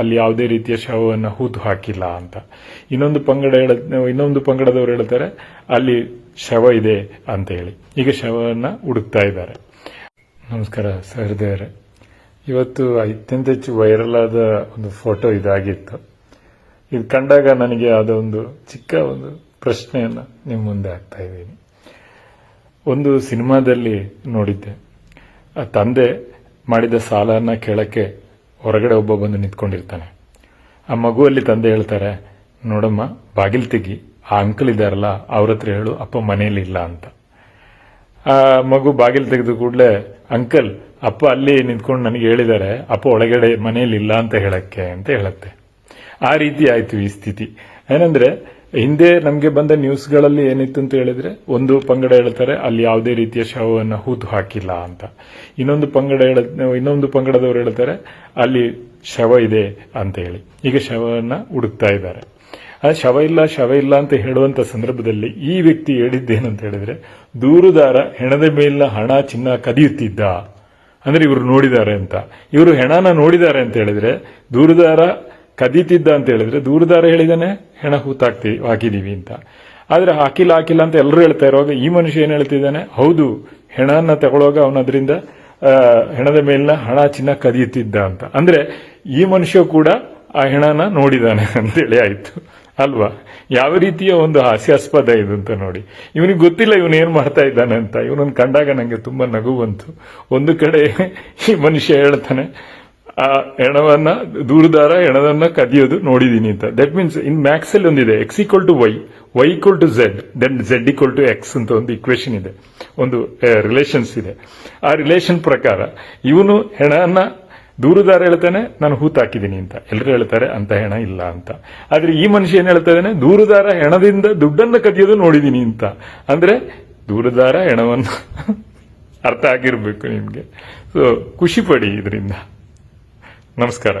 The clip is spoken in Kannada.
ಅಲ್ಲಿ ಯಾವುದೇ ರೀತಿಯ ಶವವನ್ನು ಹೂತು ಹಾಕಿಲ್ಲ ಅಂತ. ಇನ್ನೊಂದು ಪಂಗಡ ಹೇಳ, ಇನ್ನೊಂದು ಪಂಗಡದವರು ಹೇಳ್ತಾರೆ, ಅಲ್ಲಿ ಶವ ಇದೆ ಅಂತ ಹೇಳಿ. ಈಗ ಶವವನ್ನ ಹುಡುಕ್ತಾ ಇದ್ದಾರೆ. ನಮಸ್ಕಾರ ಸಹೃದಯರೇ. ಇವತ್ತು ಅತ್ಯಂತ ಹೆಚ್ಚು ವೈರಲ್ ಆದ ಒಂದು ಫೋಟೋ ಇದಾಗಿತ್ತು. ಇದು ಕಂಡಾಗ ನನಗೆ ಆದ ಒಂದು ಚಿಕ್ಕ ಒಂದು ಪ್ರಶ್ನೆಯನ್ನ ನಿಮ್ಮ ಮುಂದೆ ಹಾಕ್ತಾ ಇದ್ದೀನಿ. ಒಂದು ಸಿನಿಮಾದಲ್ಲಿ ನೋಡಿದ್ದೆ. ಆ ತಂದೆ ಮಾಡಿದ ಸಾಲನ ಕೇಳಕ್ಕೆ ಹೊರಗಡೆ ಒಬ್ಬ ಬಂದು ನಿಂತ್ಕೊಂಡಿರ್ತಾನೆ. ಆ ಮಗುವಲ್ಲಿ ತಂದೆ ಹೇಳ್ತಾರೆ, ನೋಡಮ್ಮ, ಬಾಗಿಲು ತೆಗಿ. ಆ ಅಂಕಲ್ ಇದ್ದಾರಲ್ಲ, ಅವ್ರ ಹತ್ರ ಹೇಳು, ಅಪ್ಪ ಮನೆಯಲ್ಲಿ ಇಲ್ಲ ಅಂತ. ಆ ಮಗು ಬಾಗಿಲು ತೆಗೆದ ಕೂಡಲೇ ಅಂಕಲ್ ಅಪ್ಪ ಅಲ್ಲಿ ನಿಂತ್ಕೊಂಡು ನನಗೆ ಹೇಳಿದ್ದಾರೆ ಅಪ್ಪ ಒಳಗಡೆ ಮನೆಯಲ್ಲಿ ಇಲ್ಲ ಅಂತ ಹೇಳಕ್ಕೆ, ಅಂತ ಹೇಳುತ್ತೆ. ಆ ರೀತಿ ಆಯ್ತು ಈ ಸ್ಥಿತಿ. ಏನಂದ್ರೆ ಹಿಂದೆ ನಮಗೆ ಬಂದ ನ್ಯೂಸ್ಗಳಲ್ಲಿ ಏನಿತ್ತು ಅಂತ ಹೇಳಿದ್ರೆ, ಒಂದು ಪಂಗಡ ಹೇಳ್ತಾರೆ, ಅಲ್ಲಿ ಯಾವುದೇ ರೀತಿಯ ಶವವನ್ನು ಹೂತು ಹಾಕಿಲ್ಲ ಅಂತ. ಇನ್ನೊಂದು ಪಂಗಡ ಹೇಳ, ಇನ್ನೊಂದು ಪಂಗಡದವರು ಹೇಳ್ತಾರೆ, ಅಲ್ಲಿ ಶವ ಇದೆ ಅಂತ ಹೇಳಿ. ಈಗ ಶವವನ್ನ ಹುಡುಕ್ತಾ ಇದ್ದಾರೆ. ಆ ಶವ ಇಲ್ಲ ಶವ ಇಲ್ಲ ಅಂತ ಹೇಳುವಂತ ಸಂದರ್ಭದಲ್ಲಿ ಈ ವ್ಯಕ್ತಿ ಹೇಳಿದ್ದೇನಂತ ಹೇಳಿದ್ರೆ, ದೂರುದಾರ ಹೆಣದ ಮೇಲಿನ ಹಣ ಚಿನ್ನ ಕದಿಯುತ್ತಿದ್ದ. ಅಂದ್ರೆ ಇವರು ನೋಡಿದ್ದಾರೆ ಅಂತ. ಇವರು ಹೆಣನ ನೋಡಿದ್ದಾರೆ ಅಂತ ಹೇಳಿದ್ರೆ, ದೂರುದಾರ ಕದೀತಿದ್ದ ಅಂತ ಹೇಳಿದ್ರೆ, ದೂರದಾರ ಹೇಳಿದಾನೆ, ಹೆಣ ಹೂತಾಕ್ತಿ ಹಾಕಿದೀವಿ ಅಂತ. ಆದ್ರೆ ಹಾಕಿಲ್ಲ ಹಾಕಿಲ್ಲ ಅಂತ ಎಲ್ಲರೂ ಹೇಳ್ತಾ ಇರುವಾಗ ಈ ಮನುಷ್ಯ ಏನು ಹೇಳ್ತಿದ್ದಾನೆ? ಹೌದು ಹೆಣನ ತಗೊಳ್ಳುವಾಗ ಅವನದ್ರಿಂದ ಹೆಣದ ಮೇಲಿನ ಹಣ ಚಿನ್ನ ಕದಿಯುತ್ತಿದ್ದ ಅಂತ. ಅಂದ್ರೆ ಈ ಮನುಷ್ಯ ಕೂಡ ಆ ಹೆಣನ ನೋಡಿದಾನೆ ಅಂತೇಳಿ ಆಯ್ತು. ಅಲ್ವಾ? ಯಾವ ರೀತಿಯ ಒಂದು ಹಾಸ್ಯಾಸ್ಪದ ಇದು ಅಂತ ನೋಡಿ. ಇವನಿಗೆ ಗೊತ್ತಿಲ್ಲ ಇವನು ಏನು ಮಾಡ್ತಾ ಇದ್ದಾನೆ ಅಂತ. ಇವನನ್ನು ಕಂಡಾಗ ನಂಗೆ ತುಂಬಾ ನಗು ಬಂತು ಒಂದು ಕಡೆ ಈ ಮನುಷ್ಯ ಹೇಳ್ತಾನೆ ಆ ಹೆಣವನ್ನ ದೂರದಾರ ಹೆಣವನ್ನ ಕದಿಯೋದು ನೋಡಿದೀನಿ ಅಂತ. ದಟ್ ಮೀನ್ಸ್ ಇನ್ ಮ್ಯಾಕ್ಸ್ ಅಲ್ಲಿ ಒಂದಿದೆ x equal to y y equal to z then z equal to x ಅಂತ ಒಂದು ಇಕ್ವೇಶನ್ ಇದೆ. ಒಂದು ರಿಲೇಷನ್ಸ್ ಇದೆ. ಆ ರಿಲೇಷನ್ ಪ್ರಕಾರ, ಇವನು ಹೆಣನ ದೂರದಾರ ಹೇಳ್ತಾನೆ, ನಾನು ಹೂತಾಕಿದ್ದೀನಿ ಅಂತ. ಎಲ್ಲರೂ ಹೇಳ್ತಾರೆ ಅಂತ ಹೆಣ ಇಲ್ಲ ಅಂತ. ಆದ್ರೆ ಈ ಮನುಷ್ಯ ಏನ್ ಹೇಳ್ತಾ ಇದ್ದಾನೆ ದೂರದಾರ ಹೆಣದಿಂದ ದುಡ್ಡನ್ನು ಕದಿಯೋದು ನೋಡಿದೀನಿ ಅಂತ. ಅಂದ್ರೆ ದೂರದಾರ ಹೆಣವನ್ನು ಅರ್ಥ ಆಗಿರ್ಬೇಕು ನಿಮ್ಗೆ. ಸೊ ಖುಷಿ ಪಡಿ ಇದರಿಂದ. ನಮಸ್ಕಾರ